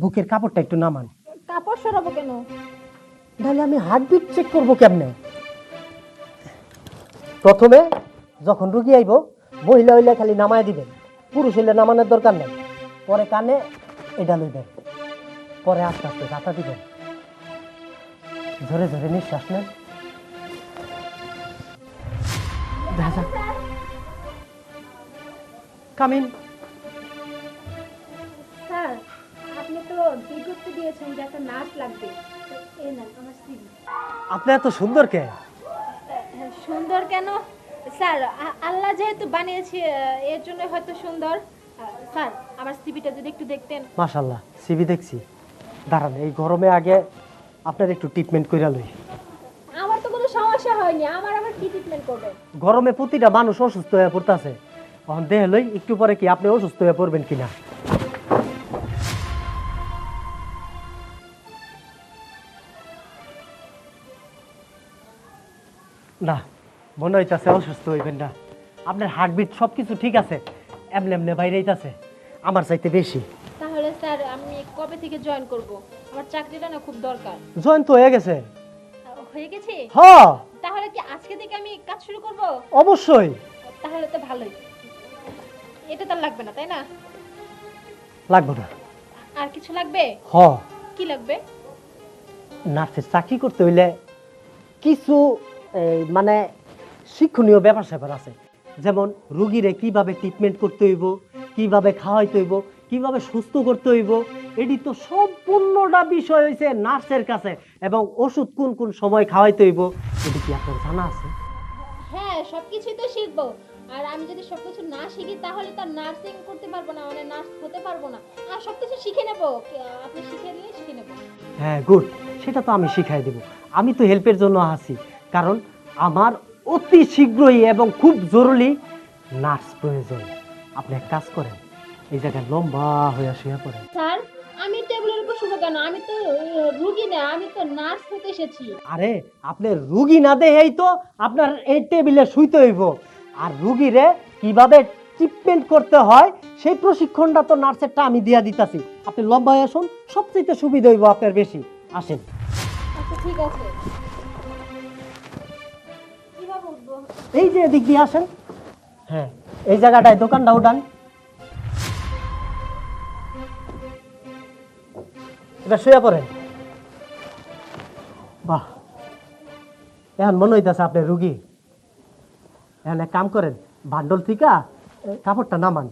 বুকের কাপড়টা একটু নামান। কাপড় সরাবো কেন? তাহলে আমি হার্টবিট চেক করব কেমনে? প্রথমে যখন রুগী আইব মহিলা হইলে খালি নামায় দিবেন। পুরুষ হইলে নামানোর দরকার নেই। পরে কানে এটা লইবেন। পরে আস্তে আস্তে গাতা দিবেন। ধরে ধরে নিঃশ্বাস নেন। কামিন বিজ্ঞপ্তি দিয়েছেন যে একটা নার্স লাগবে। এই না আমার সিভি আপনি এত সুন্দর কে? সুন্দর কেন? স্যার আল্লাহ যেহেতু বানিয়েছে এর জন্য হয়তো সুন্দর। স্যার আমার সিভিটা যদি একটু দেখতেন। সিবি দেখছি। দাঁড়ান এই গরমে আগে আপনার একটু ট্রিটমেন্ট কইরা লই। আমার তো কোনো সমস্যা হয়নি আমার আবার কি ট্রিটমেন্ট করবেন? গরমে প্রতিটা মানুষ অসুস্থ হয়ে পড়তেছে। দেহ লই একটু পরে কি আপনি অসুস্থ হয়ে পড়বেন কিনা? না মনে হইতাছে অসুস্থ হইবেন না। আপনার হার্টবিট সব কিছু ঠিক আছে এমনি এমনি বাইরে হইতাছে আমার চাইতে বেশি। তাহলে স্যার আমি কবে থেকে জয়েন করব? আমার চাকরিটা না খুব দরকার। জয়েন তো হয়ে গেছে। হয়ে গেছে? হ। তাহলে কি আজকে থেকে আমি কাজ শুরু করব? অবশ্যই। তাহলে তো ভালোই। এটা তার লাগবে না তাই না? লাগবে না। আর কিছু লাগবে? হ। কি লাগবে? নার্সের চাকরি করতে হইলে কিছু মানে শিক্ষণীয় ব্যাপার স্যাপার আছে। যেমন রুগীরে কীভাবে ট্রিটমেন্ট করতে হইব কীভাবে খাওয়াইতে হইব কীভাবে সুস্থ করতে হইব এটি তো সম্পূর্ণটা বিষয় হয়েছে নার্সের কাছে এবং ওষুধ কোন কোন সময় খাওয়াইতে হইব এটি কি আপনার জানা আছে? হ্যাঁ সবকিছুই তো শিখব। আর আমি যদি সবকিছু না শিখি তাহলে তার নার্সিং করতে পারব না মানে নার্স হতে পারব না। আর সবকিছু শিখে নেব। আপনি শিখে দিলে শিখে নেব। হ্যাঁ গুড সেটা তো আমি শিখাই দেব। আমি তো হেল্পের জন্য আছি। কারণ আমার অতি শীঘ্রই এবং খুব জরুরি নার্স প্রয়োজন। আপনি এক কাজ করেন এই জায়গায় লম্বা হয়ে শুয়ে পড়েন। স্যার আমি টেবিলের উপর শুভ কেন? আমি তো রুগী না আমি তো নার্স হতে এসেছি। আরে আপনি রুগী না দেহেই তো আপনার এই টেবিলে শুইতে হইব। আর রুগীরে কীভাবে ট্রিটমেন্ট করতে হয় সেই প্রশিক্ষণটা তো নার্সেরটা আমি দিয়া দিতাছি। আপনি লম্বা হয়ে আসুন সবচেয়ে সুবিধা হইব আপনার বেশি। আসেন। আচ্ছা ঠিক আছে। এই যে এদিক দিয়ে আসেন। হ্যাঁ। এই জায়গাটায় দোকানটা উঠান। এবার শুয়ে পড়েন। বাহ। এখন মনে হইতেছে আপনি রুগী। এখন এক কাম করেন বান্ডল থেকে কাপড়টা নামান।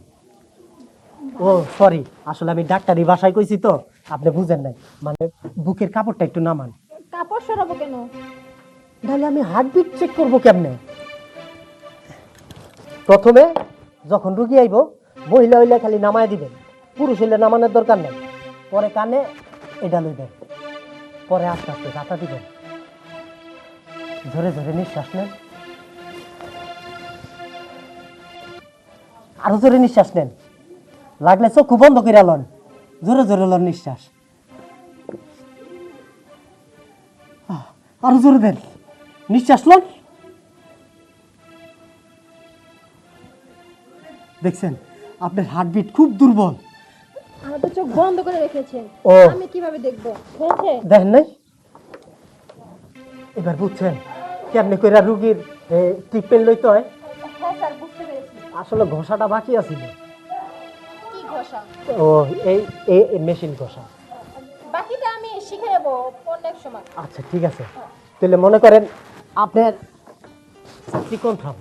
ও সরি আসলে আমি ডাক্তারি ভাষায় কইছি তো আপনি বুঝেন নাই। মানে বুকের কাপড়টা একটু নামান। কাপড় সরাবো কেন? তাহলে আমি হার্টবিট চেক করব কেমনে? প্রথমে যখন রুগী আইব, মহিলা হইলে খালি নামায় দিবেন। পুরুষ হইলে নামানোর দরকার নেই। পরে কানে এটা লইবেন। পরে আস্তে আস্তে গাতা দিবেন। ধরে ধরে নিঃশ্বাস নেন। আরও জোরে নিঃশ্বাস নেন। লাগলে চক্ষু বন্ধ করে লন। জোরে জোরে লন নিঃশ্বাস। আরও জোরে দেন। নিঃশ্বাস লন। দেখছেন আপনার হার্টবিট খুব দুর্বল। আমার তো চোখ বন্ধ করে রেখেছেন। ও। আমি কীভাবে দেখব? হয়েছে? দেখেন নাই? এবার বুঝছেন কেমনি করে রুগীর ট্রিটমেন্ট লইতে হয়। হ্যাঁ স্যার বুঝতে পেরেছি। আসলে ঘষাটা বাকি আছিল কি ঘষা? ও এই এই মেশিন ঘষা। বাকিটা আমি শিখে নেব সময়। আচ্ছা ঠিক আছে। তাহলে মনে করেন আপনার চাকরি কনফার্ম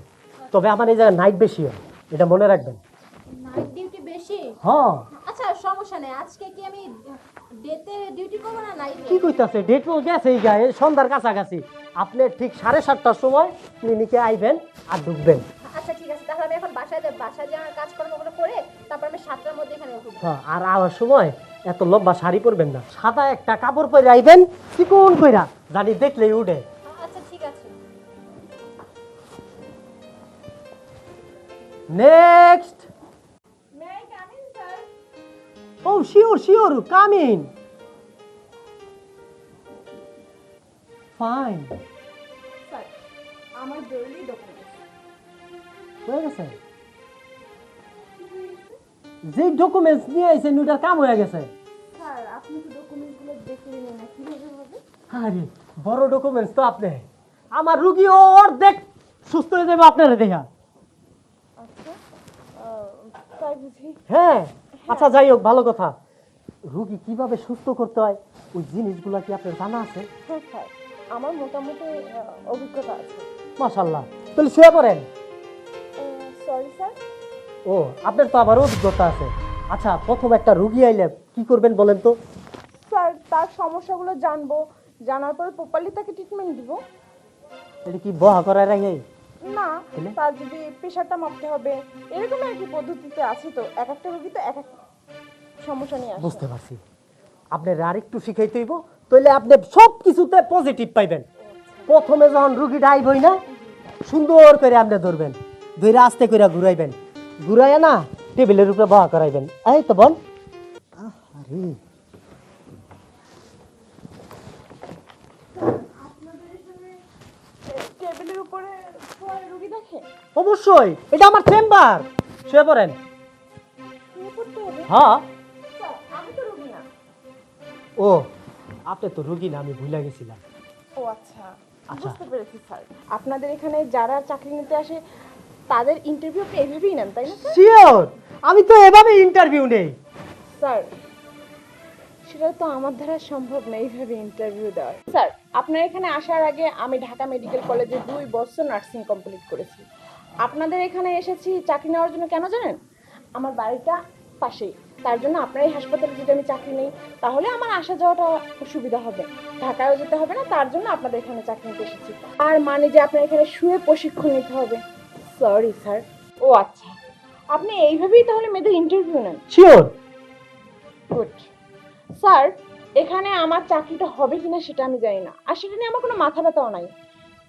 তবে আমার এই জায়গায় নাইট বেশি হয়। এটা মনে রাখবেন। নাইট ডিউটি বেশি? হ্যাঁ। আচ্ছা সমস্যা নেই। আজকে কি আমি ডেতে ডিউটি করব না নাইটে কি কইতাছে? ডেট তো গেছে এই গায়ে সন্ধ্যার কাছাকাছি। আপনি ঠিক সাড়ে সাতটার সময় ক্লিনিকে আইবেন আর ঢুকবেন। আচ্ছা ঠিক আছে। তাহলে আমি এখন বাসায় যাই বাসায় যে আমার কাজকর্মগুলো করে তারপর আমি সাতটার মধ্যে এখানে উঠবো হ্যাঁ, আর আওয়ার সময় এত লম্বা শাড়ি পরবেন না। সাদা একটা কাপড় পরে আইবেন চিকন কইরা জানি দেখলেই উঠে। Next may I come in sir O sure sure come in fine sir আমার জরুরি ডকুমেন্ট হয়ে গেছে যে ডকুমেন্টস নিয়ে আইছেন ওটার কাম হয়ে গেছে ক্লিনে না কীভাবে হবে আরে বড় ডকুমেন্টস তো আপনি আমার রুগী ও অর্ধেক সুস্থ হয়ে যাবে আপনারা দেখা আচ্ছা আহ, তাই বুঝি হ্যাঁ আচ্ছা যাই হোক ভালো কথা। রুগী কীভাবে সুস্থ করতে হয় ওই জিনিসগুলো কি আপনার জানা আছে? হ্যাঁ স্যার আমার মোটামুটি অভিজ্ঞতা আছে। মাশাল্লাহ তাহলে শুয়ে পড়েন। Sorry sir. ও আপনার তো আবার অভিজ্ঞতা আছে। আচ্ছা প্রথম একটা রুগী আইলে কি করবেন বলেন তো? স্যার তার সমস্যাগুলো জানব জানার পরে প্রপারলি তাকে ট্রিটমেন্ট দিব। এটা কি বহা করায় রাখে না? তার যদি প্রেশারটা মাপতে হবে এরকম আর কি পদ্ধতিতে আছে তো এক একটা রোগী তো এক এক সমস্যা নিয়ে আসে। বুঝতে পারছি। আপনার আর একটু শিখাইতে হইব তাহলে আপনি সব কিছুতে পজিটিভ পাইবেন প্রথমে যখন রুগী ডাইভ হই না সুন্দর করে আপনি ধরবেন ধরে আস্তে করে ঘুরাইবেন। ঘুরাইয়া না টেবিলের উপরে বহা করাইবেন। এই তো বল আরে টেবিলের উপরে শোয়া অবশ্যই এটা আমার চেম্বার। শুয়ে পড়েন। শুয়ে পড়তে হবে হ্যাঁ। স্যার আমি তো রোগী না ও আপনি তো রুগী না আমি ভুলে গেছিলাম। ও আচ্ছা। আচ্ছা। বুঝতে পেরেছি স্যার। আপনাদের এখানে যারা চাকরি নিতে আসে তাদের ইন্টারভিউ আপনি এইভাবেই নেন তাই না স্যার? শিওর আমি তো এভাবে ইন্টারভিউ নেই। স্যার সেটা তো আমার দ্বারা সম্ভব না এইভাবে ইন্টারভিউ দেওয়ার। স্যার আপনার এখানে আসার আগে আমি ঢাকা মেডিকেল কলেজে দুই বছর নার্সিং কমপ্লিট করেছি। আপনাদের এখানে এসেছি চাকরি নেওয়ার জন্য কেন জানেন? আমার বাড়িটা পাশেই। তার জন্য আপনার এই হাসপাতালে যদি আমি চাকরি নেই তাহলে আমার আসা যাওয়াটা সুবিধা হবে। ঢাকায়ও যেতে হবে না তার জন্য আপনাদের এখানে চাকরি নিতে এসেছি। আর মানে যে আপনার এখানে শুয়ে প্রশিক্ষণ নিতে হবে। সরি স্যার ও আচ্ছা। আপনি এইভাবেই তাহলে মেয়েদের ইন্টারভিউ নেন। শিওর গুড স্যার এখানে আমার চাকরিটা হবে কিনা সেটা আমি জানি না। আর সেটা নিয়ে আমার কোনো মাথা ব্যথাও নাই।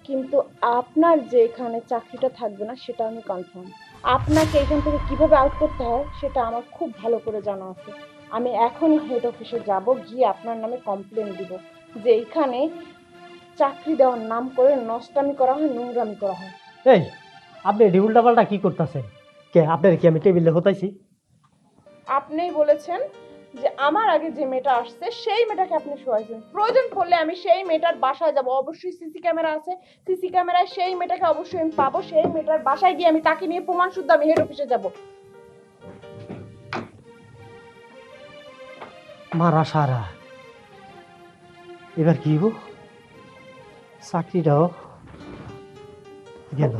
কিন্তু আপনার যে এখানে চাকরিটা থাকবে না সেটা আমি কনফার্ম আপনাকে এখান থেকে কীভাবে আউট করতে হয় সেটা আমার খুব ভালো করে জানা আছে। আমি এখনই হেড অফিসে যাব গিয়ে আপনার নামে কমপ্লেন দিব। যে এখানে চাকরি দেওয়ার নাম করে নষ্টামি করা হয় নোংরামি করা হয়। এই আপনি এটি উল্টাপাল্টা কি করতেছেন? কে আপনার কি আমি টেবিলে হতাইছি? আপনিই বলেছেন যে আমার আগে যে মেয়েটা আসছে, সেই মেয়েটাকে আপনি শোয়াইছেন। প্রয়োজন পড়লে আমি সেই মেয়েটার বাসায় যাব। অবশ্যই সিসি ক্যামেরা আছে। সিসি ক্যামেরায় সেই মেয়েটাকে অবশ্যই আমি পাবো। সেই মেয়েটার বাসায় গিয়ে আমি তাকে নিয়ে প্রমাণ শুদ্ধ আমি হেড অফিসে যাব। মারা সারা। এবার কি চাকরিটাও গেল।